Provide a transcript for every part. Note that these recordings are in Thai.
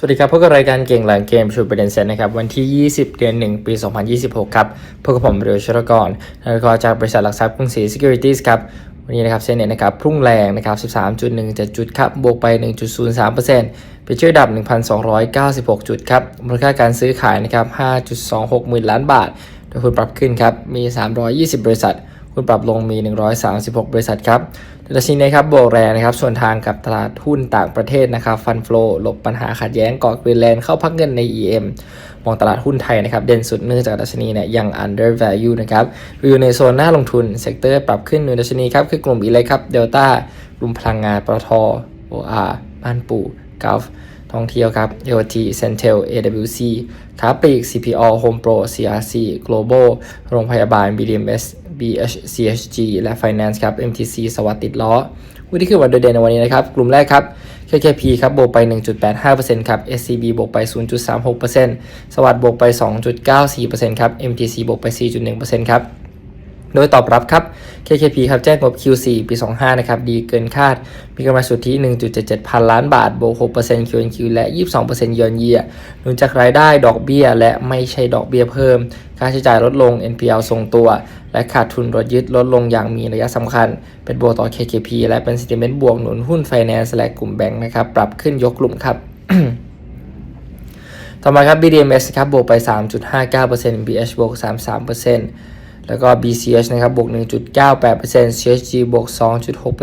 สวัสดีครับพบกับรายการเก่งหลังเกมชูประเด็นเซนนะครับวันที่ 20 เดือน 1 ปี 2026 ครับพบกับผมเรียวชรกรแล้วก็จากบริษัทหลักทรัพย์กรุงศรี Securities ครับวันนี้นะครับเซ็นเน็ตนะครับพุ่งแรงนะครับ 13.17 จุดครับบวกไป 1.03%ไปเชื่อดับ 1,296 จุดครับมูลค่าการซื้อขายนะครับ 5.26 หมื่นล้านบาท โดยหุ้นปรับขึ้นครับมี 320 บริษัทหุ้นปรับลงมี 136 บริษัทครับ ดัชนีนะครับโบกแรงนะครับ ส่วนทางกับตลาดหุ้นต่างประเทศนะครับฟันฟลอหลบปัญหาขัดแย้งก่อกรีนแลนด์เข้าพักเงินใน EM มองตลาดหุ้นไทยนะครับ เด่นสุดเนื่องจากดัชนีเนี่ยยัง under value นะครับอยู่ในโซนหน้าลงทุนเซกเตอร์ปรับขึ้นในดัชนีครับ คือกลุ่มอีเล็กครับเดลต้ากลุ่มพลังงานปตท OR บ้านปู่กอล์ฟท่องเที่ยวครับ AOT Centel AWC ค้าปลีก CPO Home Pro CRC Global โรงพยาบาล BDMS BHCHG และ Finance ครับ MTC สวัสดิ์ติดล้อหุ้นที่คือวันโดยเด่นในวันนี้นะครับ กลุ่มแรกครับ KKP ครับบวกไป 1.85%ครับ SCB บวกไป 0.36%สวัสดิ์บวกไป 2.94%ครับ MTC บวกไป 4.1%ครับ โดยตอบรับครับ KKP ครับแจ้งงบ Q4 ปี 25 นะครับ ดีเกินคาด มีกำไรสุทธิ 1.77 พันล้านบาท บวก 6% QNQ และ 22%เยือนเยียหนุนจากรายได้ดอกเบี้ย และไม่ใช่ดอกเบี้ยเพิ่ม ค่าใช้จ่ายลดลง NPL ทรงตัว และขาดทุนรถยึดลดลงอย่างมีนัยสำคัญ เป็นบวกต่อ KKP และเป็น sentiment บวกหนุนหุ้น Finance และกลุ่มแบงค์นะครับ ปรับขึ้นยกกลุ่มครับต่อมาครับ BDMs ครับ บวกไป 3.59% BH บวก 33% แล้วก็ BCH นะครับบวก 1.98% CHG บวก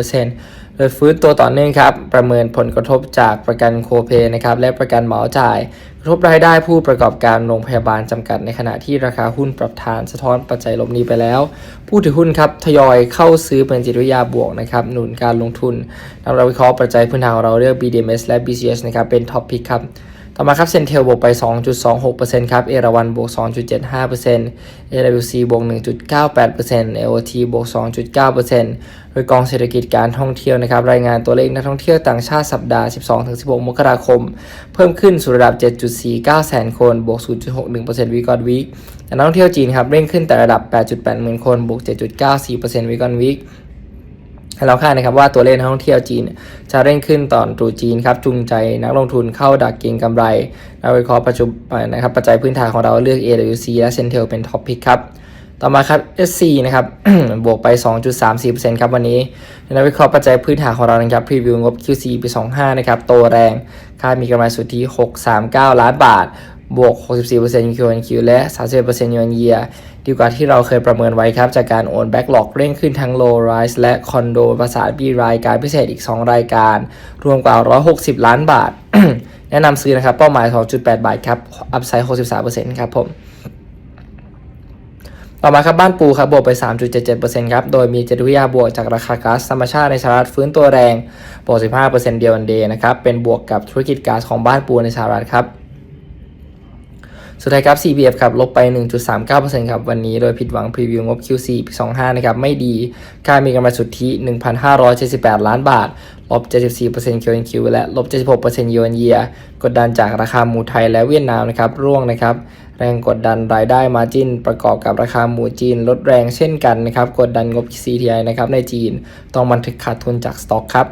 2.6%โดยฟื้นตัวต่อเนื่องครับ ประเมินผลกระทบจากประกันโคเปนะครับ และประกันเหมาจ่าย กระทบรายได้ผู้ประกอบการโรงพยาบาลจำกัดในขณะที่ราคาหุ้นปรับฐานสะท้อนปัจจัยลบนี้ไปแล้ว ผู้ถือหุ้นครับทยอยเข้าซื้อเป็นจิตวิทยาบวกนะครับ หนุนการลงทุนนำเราวิเคราะห์ปัจจัยพื้นฐานของเราเลือก BDMs และ BCH นะครับเป็นท็อปพิกครับ ต่อมาครับเซนเทลบวกไป 2.26%ครับ เอราวันบวก 2.75% AWC บวก 1.98% AOT บวก 2.9%โดยกองเศรษฐกิจการท่องเที่ยวนะครับ รายงานตัวเลขนักท่องเที่ยวต่างชาติสัปดาห์ 12-16 มกราคม เพิ่มขึ้นสู่ระดับ 7.49 แสนคน บวก 0.61%วีกอนวีคแต่นักท่องเที่ยวจีนครับเร่งขึ้นแต่ระดับ 8.8 หมื่นคน บวก 7.94%วีกอนวีค เราคาดนะครับว่าตัวเลขนักท่องเที่ยวจีน จะเร่งขึ้นตอนตรุษจีนครับจูงใจนักลงทุนเข้าดักเก็งกำไรนักวิเคราะห์ปัจจุบันนะครับปัจจัยพื้นฐานของเราเลือก AWC และ Centel เป็นท็อปพิกครับต่อมาครับ SC นะครับ บวกไป 2.34%ครับวันนี้นักวิเคราะห์ปัจจัยพื้นฐานของเรานะครับพรีวิวงบ Q4 ปี 25 นะครับ โตแรงคาดมีกำไรสุทธิ 639 ล้านบาท บวก 64% QoQ และ 31% year on year ดีกว่าที่เราเคยประเมินไว้ครับ จากการโอนแบ็กหลอกเร่งขึ้นทั้ง low rise และคอนโดประสานบีรายการพิเศษอีก 2 รายการ รวมกว่า 160 ล้านบาท แนะนำซื้อนะครับ เป้าหมาย 2.8 บาทครับ อัพไซด์ 63%ครับผม ต่อมาครับบ้านปูครับบวกไป 3.77%ครับ โดยมีจิตวิยาบวกจากราคาก๊าซธรรมชาติในสหรัฐฟื้นตัวแรงบวก 15%เดียวกันเดย์นะครับ เป็นบวกกับธุรกิจก๊าซของบ้านปูในสหรัฐครับ สุดท้ายครับ CPF ครับลบไป 1.39%ครับวันนี้โดยผิดหวังพรีวิวงบ Q4 ปี 25 นะครับ ไม่ดีค่ามีกำไรสุทธิ 1,578 ล้านบาท ลบ 74% QoQ และลบ 76% year on year กดดันจากราคาหมูไทยและเวียดนามนะครับ ร่วงนะครับ แรงกดดันรายได้มาจินประกอบกับราคาหมูจีน ลดแรงเช่นกันนะครับ กดดันงบ CTI นะครับในจีน ต้องบันทึกขาดทุนจากสต็อกครับ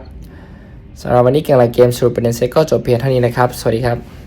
สำหรับวันนี้เกมรายเกมสรุปประเด็นเซ็ตก็จบเพียงเท่านี้นะครับ สวัสดีครับ